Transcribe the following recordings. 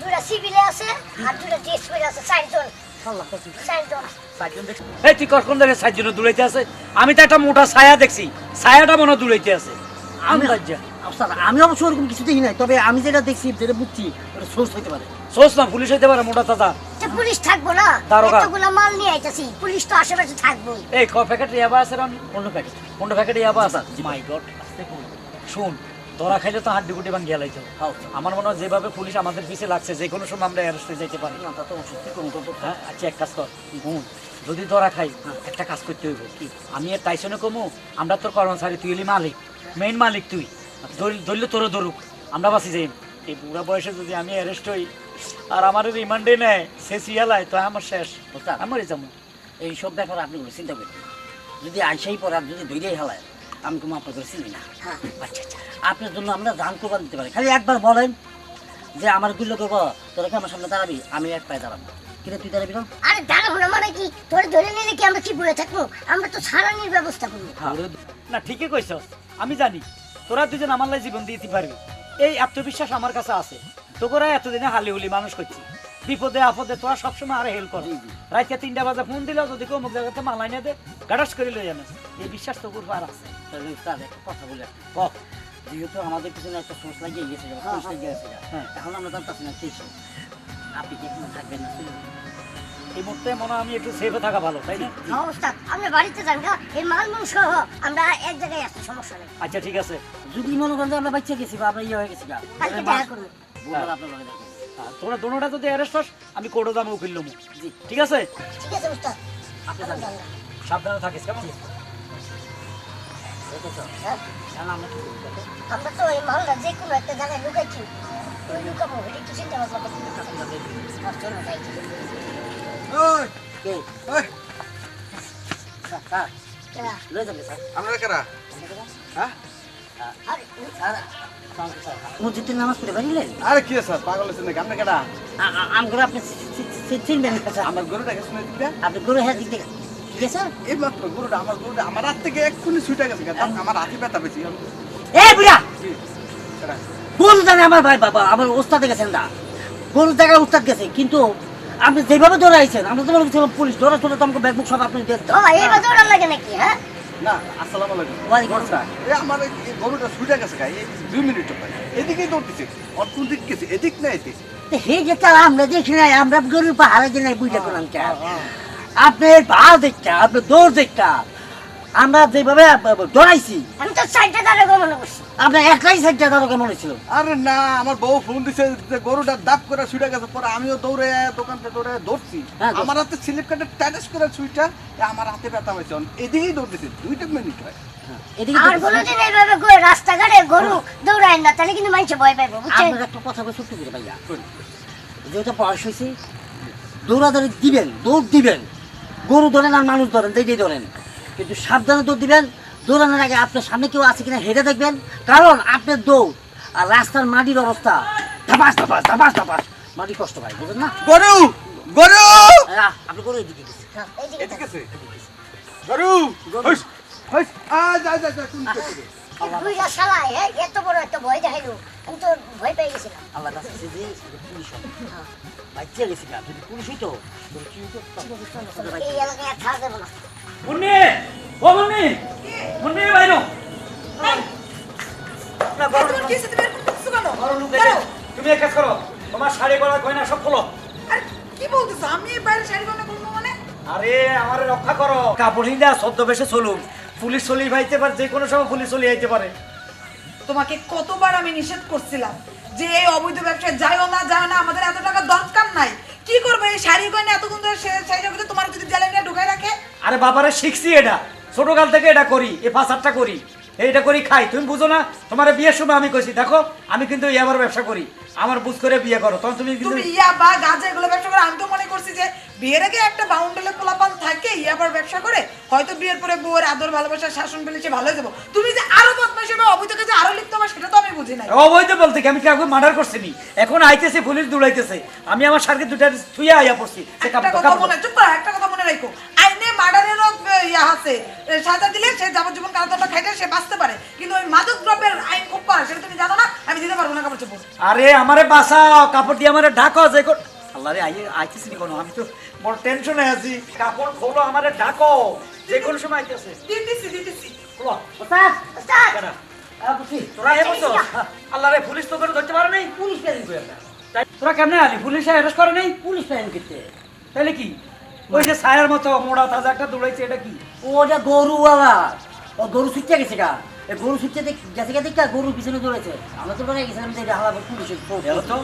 দুটা সিভিলে আছে আর দুটা ড্রেস পরে আছে চারজন চারজন এই তুই কখন দেখে সাইড দূরাইতে আছে? আমি তো একটা মোটা ছায়া দেখছি। ছায়াটা মনে দূরাইতে আছে। আমি অবশ্য ওরকম কিছু দেখি নাই তবে আমি যেটা দেখছি যেটা বুঝছি ওটা সোর্স হইতে পারে। সোচ না পুলিশ হইতে পারে মোটা দাদা পুলিশ থাকব না। এতগুলো মাল নিয়ে আইতাছি পুলিশ তো আশেপাশে থাকবোই। এই ক প্যাকেট ইয়াবা আছে অন্য প্যাকেট। প্যাকেট ইয়াবা আছে? মাই গড শুন ধরা খাইলে তো হাড্ডি গুটি লাইতে। হাও আমার মনে হয় যেভাবে পুলিশ আমাদের পিছে লাগছে যে কোনো সময় আমরা অ্যারেস্ট হয়ে যেতে পারি। হ্যাঁ আচ্ছা এক কাজ কর। হুম যদি ধরা খাই একটা কাজ করতে হইব। কি? আমি আর টাইসনে কমু আমরা তোর কর্মচারী তুই এলি মালিক। মেইন মালিক তুই। ধর- ধরলে তোরও ধরুক। আমরা বাসি যাই। এই বুড়া বয়সে যদি আমি অ্যারেস্ট হই আর আমার রিমান্ডে নেয় সে সিয়ালায় তো আমার শেষ। আমারই যাব এই সব ব্যাপারে আপনি চিন্তা করেন না। যদি আইসাই পরে আর যদি দৈরাই হালায় আমি কোনো আপনাদের চিনি না। হ্যাঁ। আচ্ছা আচ্ছা। আপনার জন্য আমরা জান কোরবান দিতে পারি। খালি একবার বলেন যে আমারগুলো করব তোরা কি আমার সামনে দাঁড়াবি? আমি এক পায়ে দাঁড়াবো। কিরে তুই দাঁড়াবি না আরে দাঁড়াবো না মানে কি? তোরে ধরে নিলে কি আমরা কি বলে থাকব? আমরা তো ছাড়ানির ব্যবস্থা করব। না ঠিকই কইছ আমি জানি তোরা দুজন আমার লাই জীবন দিতে পারবি। এই আত্মবিশ্বাস আমার কাছে আছে। তোরা এতদিনে হালি হুলি মানুষ করছি। বিপদে আপদে তোরা সবসময় আরে হেল্প কর। রাইতে তিনটা বাজে ফোন দিলেও যদি কোনো জায়গাতে মালাই না দে গাড়াস করে লই জানিস এই বিশ্বাস তো করব আর আছে। তাহলে একটা কথা বলে রাখি। ক যেহেতু আমাদের পিছনে একটা সমস্যা লাগিয়ে গেছে বা লাগিয়ে গেছে হ্যাঁ। এখন আমরা জানতেছি না কি আপনি কি এখানে থাকবেন না? এই মুহূর্তে মনে হয় আমি একটু সেফে থাকা ভালো তাই না? অবস্থা আমরা বাড়িতে যান গা এই মাল মূল সহ আমরা এক জায়গায় আসছি সমস্যা নেই। আচ্ছা ঠিক আছে। যদি মনে করেন আমরা বাচ্চা গেছি বা আমরা ইয়ে হয়ে গেছি গা, কালকে দেখা বুধবার আপনার লগে করব। আর দোনোটা যদি অ্যারেস্ট হস আমি কোটো দামে উকিল লমু ঠিক আছে? ঠিক আছে উস্তাদ। সাবধানে থাকিস কেমন? হ্যাঁ। আমরা? আমরা তো এই মালটা যে কোনো একটা জায়গায় লুকাইছি। লুকাবো একটু চিন্তা ভাবনা যাবে কারা? হ্যাঁ? মসজিদের নামাজ পড়ে বাড়িলেন? আরে কি স্যার পাগল আছেন নাকি? আপনি কারা আমগুলো আপনি চিনবেন না, স্যার। আমার গরুটা গেছে না আপনি গরু হ্যাঁ দিক থেকে ঠিক আছে এই মাত্র গরুটা আমার গরুটা আমার হাত থেকে এক্ষুনি ছুটে গেছে আমার হাতে ব্যথা পেয়েছি এ বুড়া! গরু জানে আমার ভাই বাবা আমার ওস্তাদে গেছেন না গরু জায়গায় ওস্তাদ গেছে কিন্তু আপনি যেভাবে দৌড়াইছেন আমরা তো পুলিশ দৌড়া চলে তো আমাকে ব্যাগ বুক সব আপনি দিয়ে লাগে নাকি হ্যাঁ? না আসসালামু আলাইকুম। ওয়ালাইকুম গরুটা আমার এই গরুটা ছুটে গেছে গা দুই মিনিট পাই এদিকেই দৌড়তেছে অর দিক গেছে এদিক না এদিক। হে যে আমরা দেখি নাই আমরা গরুর পাহাড়ে যে নাই বুঝতে করলাম আপনি পা দেখা আপনি দৌড় দেখা আমরা যেভাবে দৌড়াইছি। আমি তো সাইডটা দাঁড়িয়ে গমন করছি। আপনার একলাই সাইডটা তারও কেমন হয়েছিল? আরে না আমার বউ ফোন দিছে যে গরুটা দাপ করে ছুটে গেছে পরে আমিও দৌড়ে দোকানটা দৌড়ে দৌড়ছি। হ্যাঁ, আমার হাতে স্লিপ কাটে টাইটাস করে ছুইটা আমার হাতে ব্যথা হয়েছে। এদিকেই দৌড়তেছে দুইটা মিনিট হয়। এদিকে আর কোনোদিন এইভাবে করে রাস্তাঘাটে গরু দৌড়ায় না তাহলে কিন্তু মানুষ ভয় পাইবো বুঝছেন? আপনার একটা কথা বলে করে ভাইয়া। যেহেতু বয়স হয়েছে দৌড়াদৌড়ি দিবেন দৌড় দিবেন। গরু ধরেন আর মানুষ ধরেন যেটাই ধরেন। কিন্তু সাবধানে দৌড় দিবেন দৌড়ানোর আগে আপনার সামনে কেউ আছে কিনা হেঁটে দেখবেন। কারণ আপনার দৌড় আর রাস্তার মাটির অবস্থা। ধাপাস ধাপাস ধাপাস ধাপাস। মাটি কষ্ট পায় বুঝলেন না? গরু গরু! আপনি গরু এদিকে গেছে এদিকে গরু! হ্যাঁ এত বড় একটা ভয় দেখাইলো। আমি তো ভয় পেয়ে গেছিলাম। আল্লাহ বাচ্চা গেছি যদি পুলিশ হইতো? এই এলাকায় না। মুন্নি! ও মুন্নি! কি হয়েছে? তুমি এরকম করতেছো কেন? বড় লোক তুমি এক কাজ করো তোমার শাড়ি গলা গয়না সব খোলো। আরে, কি বলতেছো? আমি এই বাইরে শাড়ি গয়না করব মানে? আরে আমারে রক্ষা করো। কাপড় হিন্দা পুলিশ চলি ভাইতে পারে যে কোনো সময় পুলিশ চলি আইতে পারে। তোমাকে কতবার আমি নিষেধ করছিলাম যে এই অবৈধ ব্যবসায় যাইও না যাও না আমাদের এত টাকা দরকার নাই। কি করবে? এই শাড়ি গয়না এতক্ষণ ধরে তোমার যদি রাখে? আরে বাবারে শিখছি এটা। ছোটকাল থেকে এটা করি এ ফাঁসারটা করি। এইটা করি খাই। তুমি বুঝো না? তোমার বিয়ের সময় আমি কইছি দেখো আমি কিন্তু ইয়াবার ব্যবসা করি। আমার বুঝ করে বিয়ে করো। তখন তুমি কিন্তু তুমি ইয়া বা গাঁজা এগুলো ব্যবসা করে আমি তো মনে করছি যে বিয়ের আগে একটা বাউন্ডালে পোলাপান থাকে ইয়াবার ব্যবসা করে। হয়তো বিয়ের পরে বউয়ের আদর ভালোবাসা শাসন পেলে সে ভালো যাব তুমি যে আরও বদমাশ হবে অবৈধ কাজে আরও লিপ্ত হবে সেটা তো আমি বুঝি না অবৈধ বলতে কি? আমি কাউকে মার্ডার করছিনি এখন আইতেছে পুলিশ দৌড়াইতেছে। আমি আমার সারকে দুটা থুইয়া আইয়া পড়ছি। একটা কথা মনে চুপ করো একটা কথা মনে রাখো। আইনে মার্ডারেরও ইয়া আছে। সাজা দিলে সে যাবজ্জীবন কারাদণ্ড খাইতে সে বাঁচতে পারে। কিন্তু ওই মাদক দ্রব্যের আইন খুব করা সেটা তুমি জানো না? আমি দিতে পারব না কাপড় চোপড় আরে আমারে বাঁচাও কাপড় দিয়ে আমারে ঢাকো যে কোন আল্লাহ রে আইয়ে আইতেছি নি কোনো আমি তো বড় টেনশনে আছি। কাপড় খোলো আমারে ঢাকো। যে কোন সময় আইতেছে। দিতেছি দিতেছি। খোলো। ওস্তাদ ওস্তাদ! তোরা হে বলছো আল্লাহ রে পুলিশ তো করে ধরতে পারে নাই? পুলিশ প্যারেন্ট করে তাই তোরা কেমনে আলি? পুলিশে অ্যারেস্ট করে নাই? পুলিশ প্যারেন্ট করতে তাহলে কি? ওই যে ছায়ার মতো মোড়া তাজা একটা দৌড়াইছে এটা কি? ওটা গরু বাবা। ও গরু সুচ্ছে গেছে গা। গরু সুচ্ছে গেছে গেছে গরু পিছনে দৌড়েছে আমরা তো মনে গেছিলাম যে হালা পুলিশের তো।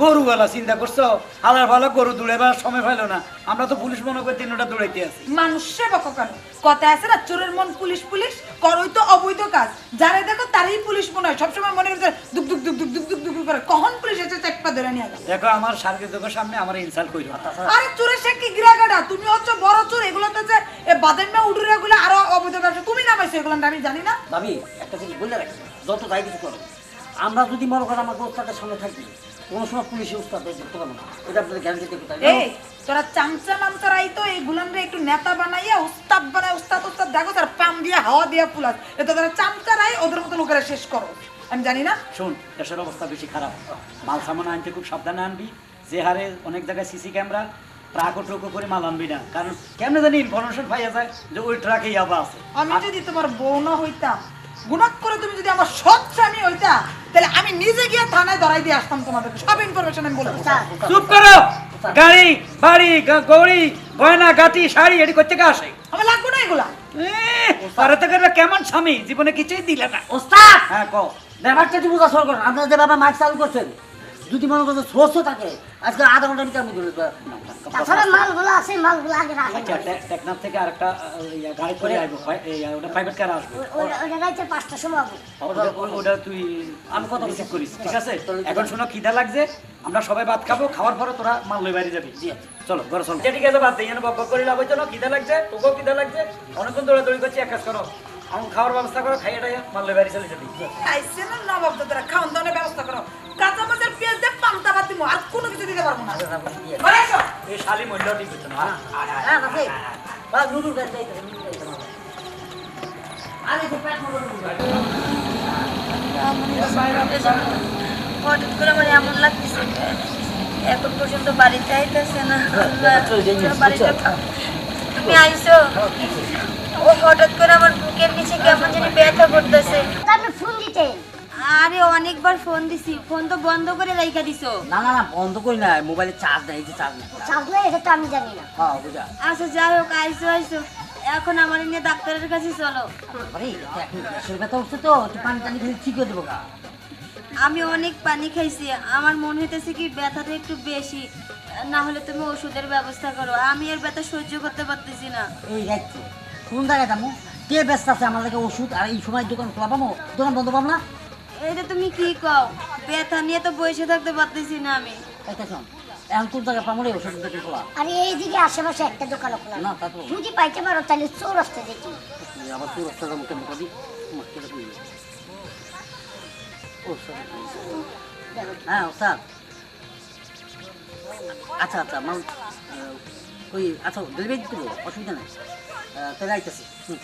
গরুওয়ালা চিন্তা করছ? হালার ভালো গরু দৌড়াবার সময় পাইলো না। আমরা তো পুলিশ মনে করে তিনটা দৌড়াইতে আছি। মানুষ সেবা কেন? কথা আছে না চোরের মন পুলিশ পুলিশ করই তো অবৈধ কাজ। যারা দেখো তারই পুলিশ মনে হয়। সবসময় মনে করছে দুক দুক দুক দুক দুক দুক দুক করে। কখন পুলিশ এসে চেকপা ধরে নিয়ে গেল? দেখো আমার সার্কের সামনে আমার ইনসাল্ট কইলো আরে চোরের সে কি গিরাগাডা? তুমি হচ্ছে বড় চোর। এগুলোতে যে এ বাদামা উডুরে গুলো আরও অবৈধ ব্যবসা। তুমি নামাইছো এগুলো আমি জানি না। ভাবি একটা জিনিস বলে রাখি। যত যাই কিছু করো আমরা যদি মনে করেন আমার ওস্তাদের সামনে থাকি কোনো সময় পুলিশে উস্তাদ ধরতে পারব না। এটা আপনাদের গ্যারান্টি দিতে তাই এই তোরা চামচা নামচারাই তো এই গুলানরে একটু নেতা বানাইয়া উস্তাদ বানায় উস্তাদ উস্তাদ দেখো তার পাম দিয়া হাওয়া দিয়া ফুলাস এটা তোরা চামচারাই ওদের মতো লোকেরা শেষ করো। আমি জানি না। শোন দেশের অবস্থা বেশি খারাপ। মাল সামান আনতে খুব সাবধানে আনবি। যে হারে অনেক জায়গায় সিসি ক্যামেরা ট্রাকও ট্রকও করে মাল আনবি না। কারণ কেমনে জানি ইনফরমেশন পাইয়া যায় যে ওই ট্রাকে ইয়াবা আছে। আমি যদি তোমার বউ না হইতাম গুণাক করে তুমি যদি আমার সৎ স্বামী হইতা তাহলে আমি নিজে গিয়ে থানায় ধরাই দিয়ে আসতাম তোমাদেরকে। সব ইনফরমেশন আমি বলে চুপ করো! গাড়ি বাড়ি গৌড়ি গৌরি গয়না গাটি শাড়ি এটি করতে আসে। আমার লাগবে না এগুলা। কেমন স্বামী জীবনে কিছুই দিলে না। ওস্তাদ! হ্যাঁ ক ব্যাপারটা একটু বুঝা শুরু করেন আপনার যে বাবা মাইক চালু করছেন যদি মনে করছেন সোর্সও থাকে আজকে আধা ঘণ্টা ভিতরে আমি ধরে তাছাড়া মালগুলো আছে মালগুলো আগে আচ্ছা টেকনাফ থেকে আরেকটা গাড়ি করে এই, ওটা প্রাইভেট কার আসবে। ওটা ওটা রাইতে পাঁচটার সময় ওটা- তুই আমি রিসিভ করিস ঠিক আছে? এখন শোনো খিদা লাগছে আমরা সবাই ভাত খাব খাওয়ার পরে তোরা মাল লই বাড়ি যাবি। চলো ঘরে চলো। ঠিক আছে বাদ দিই বক বক করে লাভ না খিদা লাগছে তোকেও খিদা লাগছে। অনেকক্ষণ দৌড়াদৌড়ি করছি এক কাজ করো আমার খাওয়ার ব্যবস্থা করো খাইয়ে টাইয়া মাল লই বাড়ি চলে যাবি। আইসে না নবাব খাওয়ান দাওয়ানের ব্যবস্থা করো কাঁচা মাছের পেঁয়াজ দিয়ে পান্তা ভাত দিবো আর কোনো কিছু দিতে পারব না। এই শালি মূল্য ঠিক হচ্ছে না হ্যাঁ আছে বা নুডুল ব্যাগ যাইতে নুডুল তো পেট মতো হঠাৎ করে আমার এমন লাগতেছে এখন পর্যন্ত বাড়িতে আইতেছে না। আল্লাহ, বাড়িতে তুমি আইছো? ও হঠাৎ করে আমার বুকের নিচে কেমন জানি ব্যথা করতেছে। তারপরে ফোন দিতেন আরে অনেকবার ফোন দিছি। ফোন তো বন্ধ করে রাইখা দিছো। না না না বন্ধ করি না মোবাইলে চার্জ নাই যে চার্জ নাই। চার্জ নেই এটা তো আমি জানি না। হ্যাঁ বুঝা আচ্ছা যাই হোক আইসো আইসো। এখন আমার নিয়ে ডাক্তারের কাছে চলো। আরে এটা এখন গ্যাসের ব্যথা উঠছে তো? একটু পানি টানি খেলে ঠিক হয়ে দেবো গা। আমি অনেক পানি খাইছি। আমার মনে হইতেছে কি ব্যথাটা একটু বেশি। না হলে তুমি ওষুধের ব্যবস্থা করো। আমি আর ব্যথা সহ্য করতে পারতেছি না। এই যাচ্ছে কোন জায়গায় যাব? কে ব্যস্ত আছে? লাগে ওষুধ আর এই সময় দোকান খোলা পাবো? দোকান বন্ধ পাবো না? এটা তুমি কি কও? ব্যথা নিয়ে তো বসে থাকতে পারতেছি না আমি। এটা শোন এখন কোন জায়গায় পাবো রে ওষুধ দোকান খোলা। আর এইদিকে আশেপাশে একটা দোকান খোলা। না তা তো যদি পাইতে পারো? তাহলে চোর আসতে দেখি এই আবার তোর যাব কেমন কবি ও সরি। হ্যাঁ ওস্তাদ। আচ্ছা আচ্ছা মাল ওই আচ্ছা ডেলিভারি অসুবিধা নেই। তাহলে আইতেছি। হুম।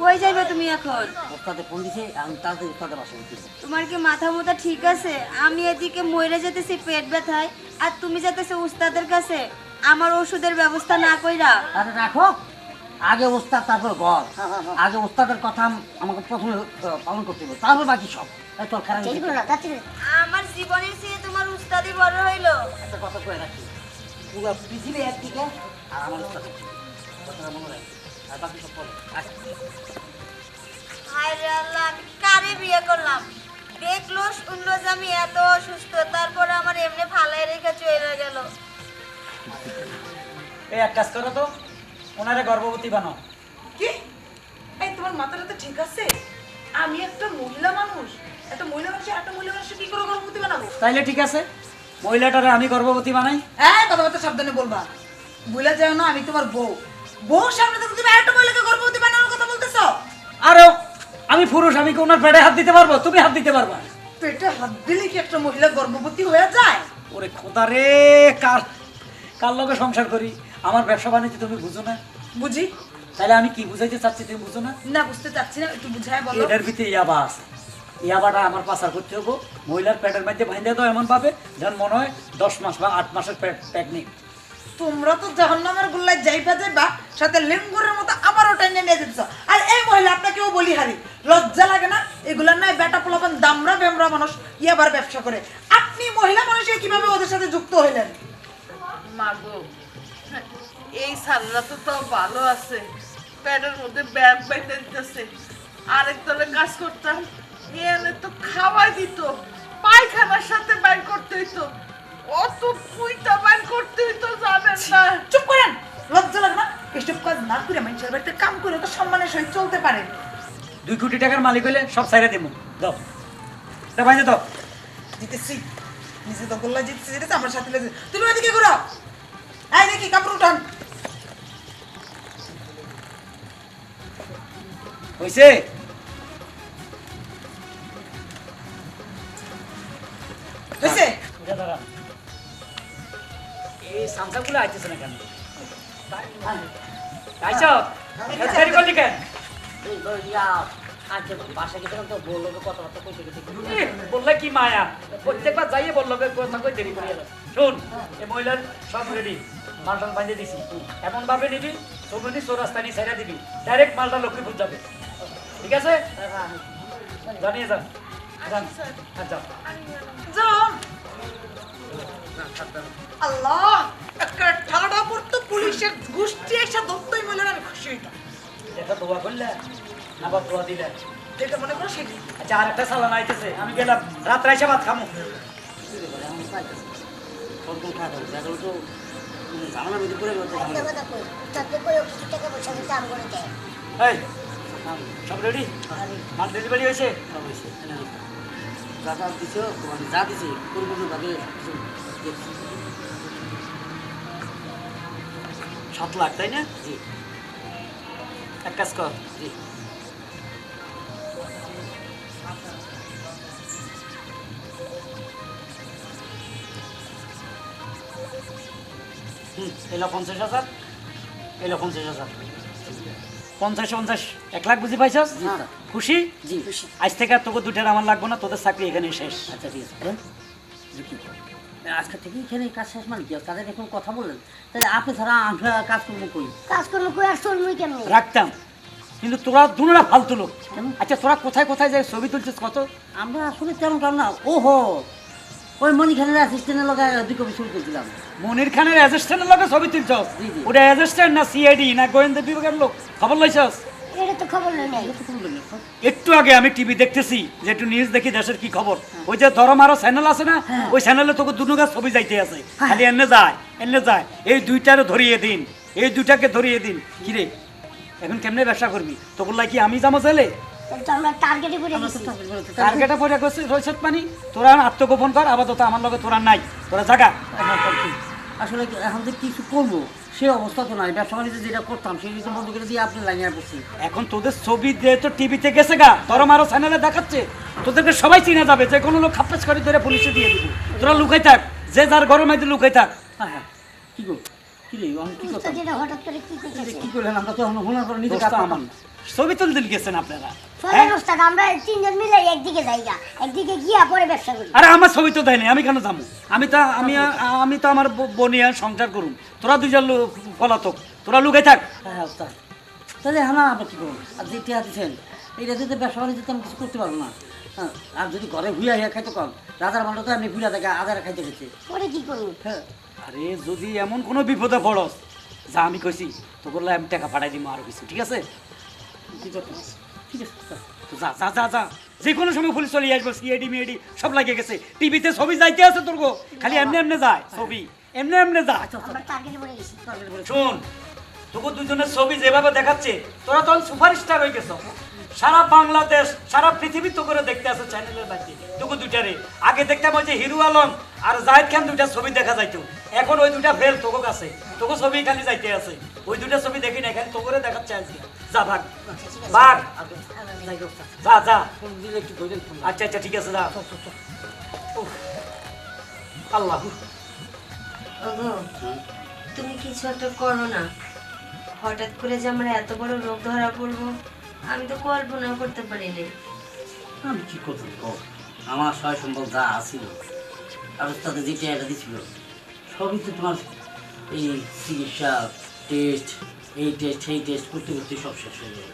কই যাইবে তুমি এখন? ওস্তাদে ফোন দিছে আমি তাড়াতাড়ি ওস্তাদের বাসায় উঠতেছি তোমার কি মাথা মোটা ঠিক আছে? আমি এদিকে মরে যেতেছি পেট ব্যথায় আর তুমি যেতেছো উস্তাদের কাছে। আমার ওষুধের ব্যবস্থা না কইরা। আরে রাখো আগে ওস্তাদ তারপর ঘর আগে ওস্তাদের কথা আমাকে প্রথমে পালন করতে হবে তারপর বাকি সব। চল খারাপ আমার জীবনের চেয়ে তোমার উস্তাদি বড় হইল। একটা কথা করে রাখি পুরো পৃথিবী একদিকে আর আমার ওস্তাদ কথাটা মনে রাখি আর বাকি সব পরে আচ্ছা। আল্লাহ আমি কারে বিয়ে করলাম? দেখল শুনলো যে আমি এত অসুস্থ তারপরে আমার এমনি ফালাই রেখে চলে গেল। এই এক কাজ করো তো ওনারে গর্ভবতী বানাও। কি? এই তোমার মাথাটা তো ঠিক আছে? আমি একটা মহিলা মানুষ। একটা মহিলা মানুষ একটা মহিলা মানুষকে কি করে গর্ভবতী বানাবো? তাইলে ঠিক আছে মহিলাটারে আমি গর্ভবতী বানাই। হ্যাঁ কথাবার্তা সাবধানে বলবা। যাও না আমি তোমার বউ। বউ সামনে থেকে তুমি আরেকটা মহিলাকে গর্ভবতী বানানোর কথা বলতেছো। আরও আমি পুরুষ আমি কি ওনার পেটে হাত দিতে পারব? তুমি হাত দিতে পারবা। পেটে হাত দিলে কি একটা মহিলা গর্ভবতী হয়ে যায়? ওরে খোদা রে কার কার লগে সংসার করি? আমার ব্যবসা বাণিজ্য তুমি বুঝো না? বুঝি। তাহলে আমি কি বুঝাইতে চাচ্ছি তুমি বুঝো না? না বুঝতে চাচ্ছি না একটু বুঝায় বলো। এটার ভিতরে ইয়াবা আছে। ইয়াবাটা আমার পাচার করতে হব। মহিলার পেটের মধ্যে ভাইন্দে দাও এমন ভাবে যেন মনে হয় দশ মাস বা আট মাসের প্যাকনিক তোমরা তো জাহান্নামের গুল্লায় যাইবা যাইবা, সাথে লিঙ্গুরের মতো আবার টেনে নিয়ে দিচ্ছ আর এই মহিলা আপনাকেও বলি হারি, লজ্জা লাগে না? এগুলার নয় বেটা পোলাপান দামরা বেমরা মানুষ ইয়াবার ব্যবসা করে। আপনি মহিলা মানুষে কীভাবে ওদের সাথে যুক্ত হইলেন? মাগো, এই সালরা তো তাও ভালো আছে। প্যাডের মধ্যে ব্যাগ বেঁধে দিতেছে। আরেক দলে কাজ করতাম এনে তো খাওয়াই দিত, পায়খানার সাথে ব্যাগ করতে হইতো। অত পুইতা ব্যাগ করতে হইতো জানেন না। চুপ করেন। লজ্জা লাগে না? এসব কাজ না করে মানুষের বাড়িতে কাম করে তো সম্মানের সহিত চলতে পারে। দুই কোটি টাকার মালিক হইলে সব সাইরে দেবো দাও। তা ভাইন্দে দাও। জিতেছি নিজে তো গোল্লা জিতছি জিতেছি আমার সাথে লেগে তুমি ওদিকে ঘুরো। এই দেখি কাপড় উঠান। উঠে দাঁড়ান। এই সামসাগুলো আইতেছে না কেন? আইস। দেরি করলি কেন? তো বলল কি মায়া? প্রত্যেকবার যাইয়ে বলল কথা কই দেরি করিয়ে শোন এই মহিলার সব রেডি মালটা বাঁধে দিছি। এমন ভাবে নিবি চৌমনি চৌরাস্তা নিয়ে ছেড়ে দিবি। ডাইরেক্ট মালটা লক্ষ্মীপুর যাবে। ঠিক আছে? জানিয়ে যান। যান। হ্যাঁ, যাও। যান আল্লাহ একটা ঠাডা পড়তো পুলিশের গোষ্ঠী এসে ধরতেই বললেন আমি খুশি হইতাম। এটা দোয়া করলে না বা দোয়া দিলে? যেটা মনে করো সেটা আচ্ছা আর একটা সালান আইতেছে আমি গেলাম রাত রাইসা ভাত খামো। পয়সা দিতে আম করে দেয় এই সব রেডি মাল ডেলিভারি হয়েছে। যা যা দিছ মানে যা দিছে পরিপূর্ণভাবে। সাত লাখ, তাই না? জি। এক কাজ কর, জি। হুম, এলো পঞ্চাশ হাজার, এলো পঞ্চাশ হাজার। পঞ্চাশ পঞ্চাশ। এক লাখ বুঝি পাইছস? জি, খুশি? জি আজ থেকে আর তোকে দুটার আমার লাগবে না তোদের চাকরি এখানে শেষ। আচ্ছা ঠিক আছে? আজকে থেকে এখানে কাজ শেষ মানে কি? তাদের এখন কথা বললেন তাহলে আপনি ছাড়া আমরা আর চলবই কেমনি রাখতাম। কিন্তু তোরা দুটা ফালতু লোক। আচ্ছা তোরা কোথায় কোথায় যায় ছবি তুলছিস কত? আমরা আসলে তেমন কারণ না। ওহো! ওই মণিখানের অ্যাসিস্ট্যান্টের লগে দুই কপি শুরু করছিলাম মনির খানের অ্যাসিস্ট্যান্টের লগে ছবি তুলছস। ওটা অ্যাসিস্ট্যান্ট না সিআইডি না গোয়েন্দা বিভাগের লোক? খবর লইছস? এটা তো খবর লই একটু আগে আমি টিভি দেখতেছি যে একটু নিউজ দেখি দেশের কি খবর। ওই যে ধরম আরও চ্যানেল আছে না ওই চ্যানেলে তোকে দুনুগা ছবি যাইতে আছে। খালি এনে যায় এনে যায়। এই দুইটারও ধরিয়ে দিন এই দুইটাকে ধরিয়ে দিন। কিরে এখন কেমনে ব্যবসা করবি? তো বললাই কি আমি তাহলে তো টার্গেটে পড়ে গেছি। টার্গেটে পড়ে গেছে। রয়েছে পানি। তোরা আত্মগোপন কর আপাতত আমার লগে তোরা নাই। তোরা জাগা। আসলে কি- এখন যে কিছু করব? সে অবস্থা তো নাই ব্যবসা বাণিজ্য যেটা করতাম সেই কিছু বন্ধ করে দিয়ে আপনি লাইনে পড়ছি এখন তোদের ছবি দিয়ে তো টিভিতে গেছে গা তোর আরও চ্যানেলে দেখাচ্ছে তোদেরকে সবাই চিনে যাবে যে কোনো লোক খাপ্পাস করে ধরে পুলিশে দিয়ে দিবি। তোরা লুকাই থাক যে যার গরম মাইতে লুকাই থাক। হ্যাঁ হ্যাঁ কি গো কি রে আমি কি কথা? যেটা হঠাৎ করে কি করলেন? আমরা তো নিজে ছবি তুলতে গেছেন আপনারা। হ্যাঁ? আমরা তিনজন মিলে একদিকে যাইগা একদিকে গিয়া পরে ব্যবসা করি। আরে আমার ছবি তো দেয়নি আমি কেন যাব? আমি তো আমি আমি তো আমার ব- বনিয়া সংসার করুন তোরা দুজন পলাতক তোরা লুকাই থাক। হ্যাঁ হ্যাঁ তাহলে হ্যাঁ আমরা কি করব? আর যে দিচ্ছেন যদি ব্যবসা বাণিজ্য আমি কিছু করতে পারব না। হ্যাঁ আর যদি ঘরে হুইয়া খাইতে কম রাজার তো আমি হুইয়া থেকে আদারে খাইতে গেছে। পরে কি করব? হ্যাঁ। আরে যদি এমন কোনো বিপদে পড়স যা আমি কইছি তো বললে আমি টাকা পাঠাই দিব আরও কিছু ঠিক আছে? ঠিক আছে ঠিক আছে যা যা যা যা। যে কোনো সময় পুলিশ চলে আসবে সিআইডি মিআইডি সব লাগিয়ে গেছে। টিভিতে ছবি যাইতে আছে তোর গো। খালি এমনি এমনি যায় ছবি। এমনি এমনি যায়। আমরা টার্গেটে পড়ে গেছি। শোন তোকে দুজনের ছবি যেভাবে দেখাচ্ছে তোরা তখন সুপারস্টার হয়ে গেছ। সারা বাংলাদেশ সারা পৃথিবী তো করে দেখতে আছে চ্যানেলের বাড়িতে তোকে দুইটারে। আগে দেখতাম ওই যে হিরু আলম আর জাহিদ খান দুইটা ছবি দেখা যাইতো? এখন ওই দুইটা ফেল তোকে কাছে। তোকে ছবি খালি যাইতে আছে। ওই দুইটা ছবি দেখি না খালি তোকে দেখাচ্ছে আজকে যা ভাগ। ভাগ। যা যা। আচ্ছা আচ্ছা ঠিক আছে যা। আল্লাহ। তুমি কিছু একটা করো না। হঠাৎ করে যে আমার এত বড় রোগ ধরা পড়ব আমি তো কল্পনাও করতে পারিনি। আমি কি করতে? আমার সয় সম্ভব যা আছিল আর তাদের যে টেয়ারটা দিছিল সবই তো তোমার এই চিকিৎসা টেস্ট এই টেস্ট সেই টেস্ট করতে করতে সব শেষ হয়ে যাবে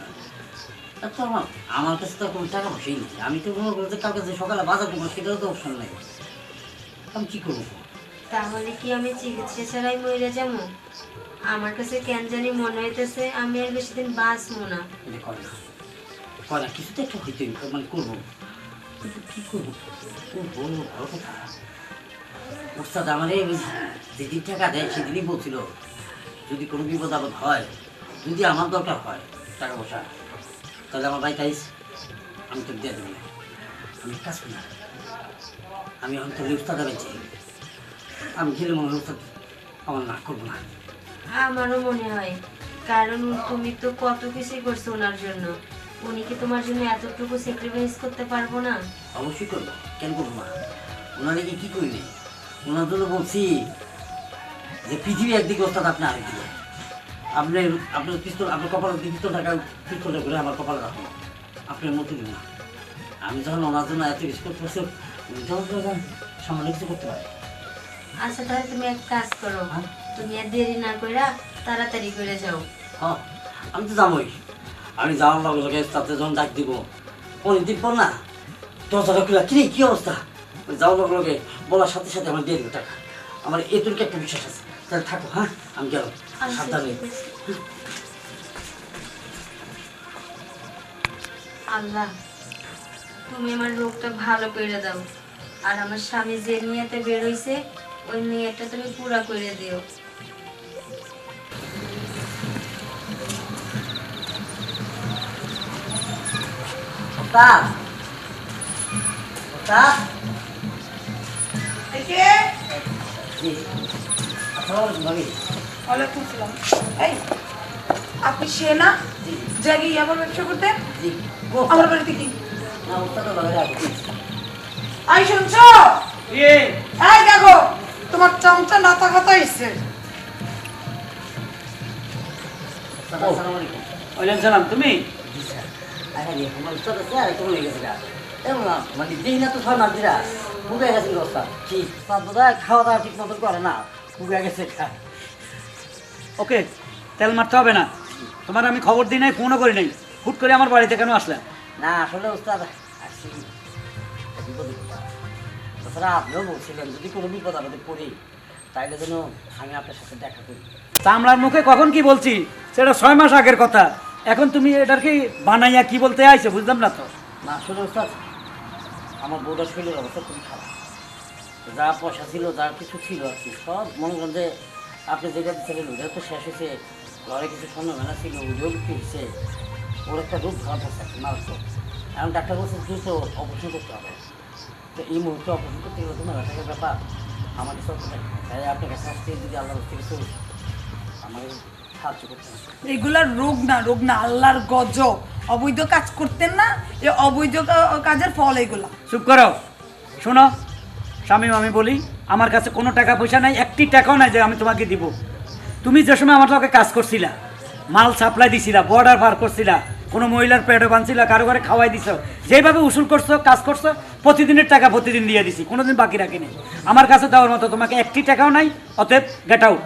আর তো আমার আমার কাছে তো কোনো টাকা পয়সাই নেই। আমি তো মনে করতে কালকে যে সকালে বাজার করব সেটাও তো অপশন নেই। আমি কী করব? তাহলে কি আমি চিকিৎসা ছাড়াই মরে যাব? আমার কাছে কেন জানি মনে হইতেছে আমি আর বেশি দিন বাঁচবো না। করে না। করে না কিছু তো একটা হইতে মানে করব। কিন্তু কি করব? করব ভালো কথা। ওস্তাদ আমার এই যেদিন টাকা দেয় সেদিনই বলছিল যদি কোনো বিপদ আপদ হয় যদি আমার দরকার হয় টাকা পয়সা তাহলে আমার বাড়িতে আইস আমি তো দিয়ে দেবো না। আমি কাজ করি আমি এখন তো উস্তাদ বেঁচে আমি গেলে মনে হয় উস্তাদ আমার না করব না। আমারও মনে হয় কারণ তুমি তো কত কিছুই করছ ওনার জন্য। উনি কি তোমার জন্য এতটুকু স্যাক্রিফাইস করতে পারব না? অবশ্যই করব কেন করব না? ওনারে কি কি করিনি ওনার জন্য বলছি যে পৃথিবী একদিকে ওস্তাদ আপনি আরেকদিকে আপনি আপনার পিস্তল আপনার কপালে পিস্তল টাকা পিস্তলটা করে আমার কপালে রাখুন। আপনার মতো না। আমি যখন ওনার জন্য এত কিছু করতে পারছি যখন সামান্য কিছু করতে পারে। আচ্ছা তাহলে তুমি এক কাজ করো। তুমি আর দেরি না কইরা তাড়াতাড়ি করে যাও। হ্যাঁ আমি তো যাবোই। আমি যাওয়ার লগে লগে তাতে যখন ডাক দিব অনেকদিন পর না দরজাটা খুলে কি রে, কি অবস্থা? যাওয়ার লগে লগে বলার সাথে সাথে আমার দিয়ে দেবে টাকা। আমার এটুকু একটা বিশ্বাস আছে। তাহলে থাকো হ্যাঁ? আমি গেলাম। সাবধানে। আল্লাহ তুমি আমার রোগটা ভালো করে দাও। আর আমার স্বামী যে নিয়েতে বেরোইছে ওই নিয়েটা তুমি পুরা করে দিও। ওস্তাদ ওস্তাদ এই আপনি সে না? যে আগে ইয়াবার ব্যবসা করতেন জি। আমার বাড়িতে কি? আই শুনছো? এই দেখো তোমার চামচা নাতা খাতা এসছে তুমি? আমার মানে না তো ছয় মাস দিরা বুকে গেছে অবস্থা কি খাওয়া দাওয়া ঠিক মতন করে না বুকে গেছে ওকে তেল মারতে হবে না। তোমার আমি খবর দিই নাই ফোনও করি নাই। হুট করে আমার বাড়িতে কেন আসলে না আসলে উস্তাদ আসছি বিপদে পড়লাম। তাছাড়া আপনিও বলছিলেন যদি কোনো বিপদ আমাদের পড়ি তাইলে যেন আমি আপনার সাথে দেখা করি। তা চামড়ার মুখে কখন কি বলছি সেটা ছয় মাস আগের কথা। এখন তুমি এটার কি বানাইয়া কি বলতে আইছো বুঝলাম না তো। না আসলে উস্তাদ আমার বউটার শরীরের অবস্থা খুবই খারাপ। যা পয়সা ছিল, যা কিছু ছিল আর কি, সব মনে করেন যে আপনি যেটা দিচ্ছিলেন ওইটা তো শেষ হয়েছে। ঘরে কিছু স্বর্ণ মেলা ছিল ওইটাও বিক্রি হয়েছে, ওর একটা রোগ ধরা পড়ছে মারাত্মক এখন ডাক্তার বলছে, দ্রুত অপারেশন করতে হবে। তো এই মুহূর্তে অপারেশন করতে গেলে তো টাকার ব্যাপার, আমাদের নেই। তাই আপনার কাছে আসতে যদি আল্লাহ থেকে আমাকে সাহায্য করতে এগুলা রোগ না রোগ না আল্লাহর গজব। অবৈধ কাজ করতেন না এ অবৈধ কাজের ফল এগুলা। চুপ করো। শোনো স্বামী আমি বলি আমার কাছে কোনো টাকা পয়সা নাই একটি টাকাও নাই যে আমি তোমাকে দিব। তুমি যে সময় আমার লগে কাজ করছিলা মাল সাপ্লাই দিছিলা বর্ডার পার করছিলা কোনো মহিলার পেটে বাঁধছিলা কারও ঘরে খাওয়াই দিছো যেভাবে উসুল করছ কাজ করছ প্রতিদিনের টাকা প্রতিদিন দিয়ে দিছি কোনোদিন বাকি রাখিনি আমার কাছে দেওয়ার মতো তোমাকে একটি টাকাও নাই অতএব গেট আউট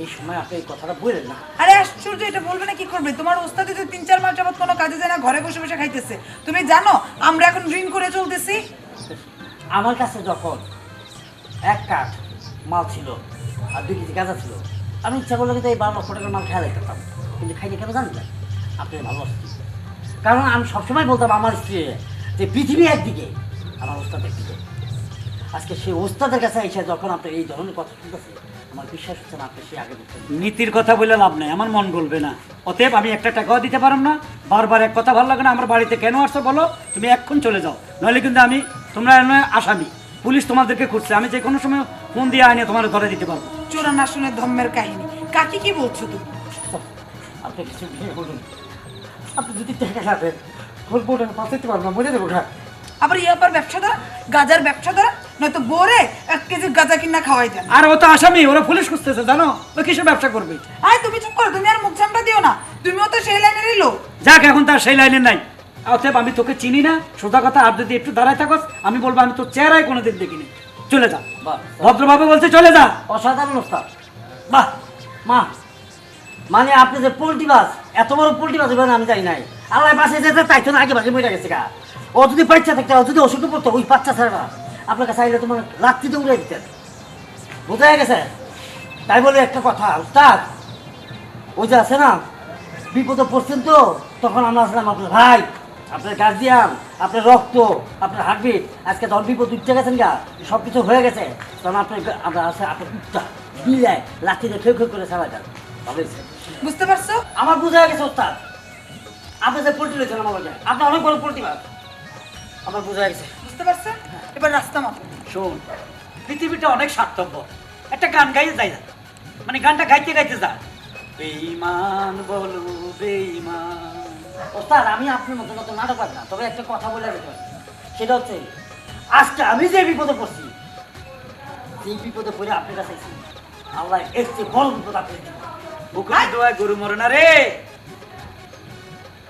এই সময় আপনি এই কথাটা বললেন না। আরে আশ্চর্য এটা বলবে না কি করবে? তোমার ওস্তাদ তো তিন চার মাস যাবত কোনো কাজে যায় না ঘরে বসে বসে খাইতেছে। তুমি জানো আমরা এখন ড্রিঙ্ক করে চলতেছি? আমার কাছে যখন এক কাঠ মাল ছিল আর দুই কেজি গাঁজা ছিল আমি ইচ্ছা করলে কিন্তু এই বারো লক্ষ টাকার মাল খেয়া দেখতাম কিন্তু খাইতে কেন জানেন না? আপনি ভালোবাসতেন কারণ আমি সবসময় বলতাম আমার স্ত্রী যে পৃথিবী একদিকে আমার ওস্তাদ একদিকে। আজকে সেই ওস্তাদের কাছে এসে যখন আপনি এই ধরনের কথা শুনতেছে আমার বিশ্বাস হচ্ছে না আপনি সেই আগে বলতেন নীতির কথা বলে লাভ নাই আমার মন গলবে না। অতএব আমি একটা টাকাও দিতে পারব না বারবার এক কথা ভালো লাগে না আমার বাড়িতে কেন আসছো বলো? তুমি এক্ষণ চলে যাও নইলে কিন্তু আমি তোমরা নয় আসামি। পুলিশ তোমাদেরকে খুঁজছে আমি যে কোনো সময় ফোন দিয়ে আইনে তোমার ধরে দিতে পারব। চোরা নাশনের ধর্মের কাহিনী। কাকে কি বলছো তুমি? আপনি কিছু বলুন। আপনি যদি টাকা না দেন বলব ওটা বাঁচাইতে পারব না মরে দেবো আবার ইয়াবার ব্যবসা দ্বারা? গাজার ব্যবসা দ্বারা? নয়তো বোরে এক কেজি গাঁজা কিনা খাওয়াই দেন। আর ও তো আসামি ওরা পুলিশ খুঁজতেছে জানো? ও কিসের ব্যবসা করবে? আয় তুমি চুপ করো তুমি আর মুখ ঝামটা দিও না। তুমিও তো সেই লাইনেরই লোক। যাক এখন তার সেই লাইনে নাই। অতএব আমি তোকে চিনি না সোজা কথা আর যদি একটু দাঁড়ায় থাকস আমি বলব আমি তোর চেহারায় কোনোদিন দেখিনি। চলে যা। বাহ, ভদ্রভাবে বলছে চলে যা। অসাধারণ ওস্তাদ। বাহ মা। মানে আপনি যে পোল্ট্রি মাছ এত বড় পোল্ট্রি হবে না আমি জানি নাই। আল্লাহ বাসে যেতে তাই তো না আগে বাসে মরে গেছে গা। ও যদি বাচ্চা থাকতো ও যদি অসুখ পড়তো ওই বাচ্চা ছাড়া। আপনার কাছে আইলে তোমার রাত্রিতে উড়ে দিতেন বোঝা গেছে? তাই বলে একটা কথা উস্তাদ ওই যে আছে না বিপদে পড়ছেন তো তখন আমরা আসলাম আপনার ভাই আপনার গার্জিয়ান আপনার রক্ত আপনার হার্টবিট আজকে তখন বিপদ উঠতে গেছেন গা সব কিছু হয়ে গেছে। তখন আপনার আমরা আছে আপনার উঠটা বিলে লাঠিতে খেউ খেউ করে চালা যান বুঝতে পারছ? আমার বোঝা গেছে ওস্তাদ আপনি যে পোল্ট্রি রয়েছেন আমার বাজায় আপনি অনেক বড় পোল্ট্রি মাছ আমার বোঝা গেছে। বুঝতে পারছ এবার রাস্তা মাপো। শোন। পৃথিবীটা অনেক স্বার্থপর। একটা গান গাইয়ে যায় না মানে গানটা গাইতে গাইতে যা। বেইমান বলো বেইমান ওস্তাদ আমি আপনার মতো মতো নাটক পারি না তবে একটা কথা বলে পারি। সেটা হচ্ছে আজকে আমি যে বিপদে পড়ছি সেই বিপদে পড়ে আপনার কাছে এসেছি আল্লাহ চেয়ে বড় বিপদ আপনি। বুকুনি দোয়া গরু মরে না রে।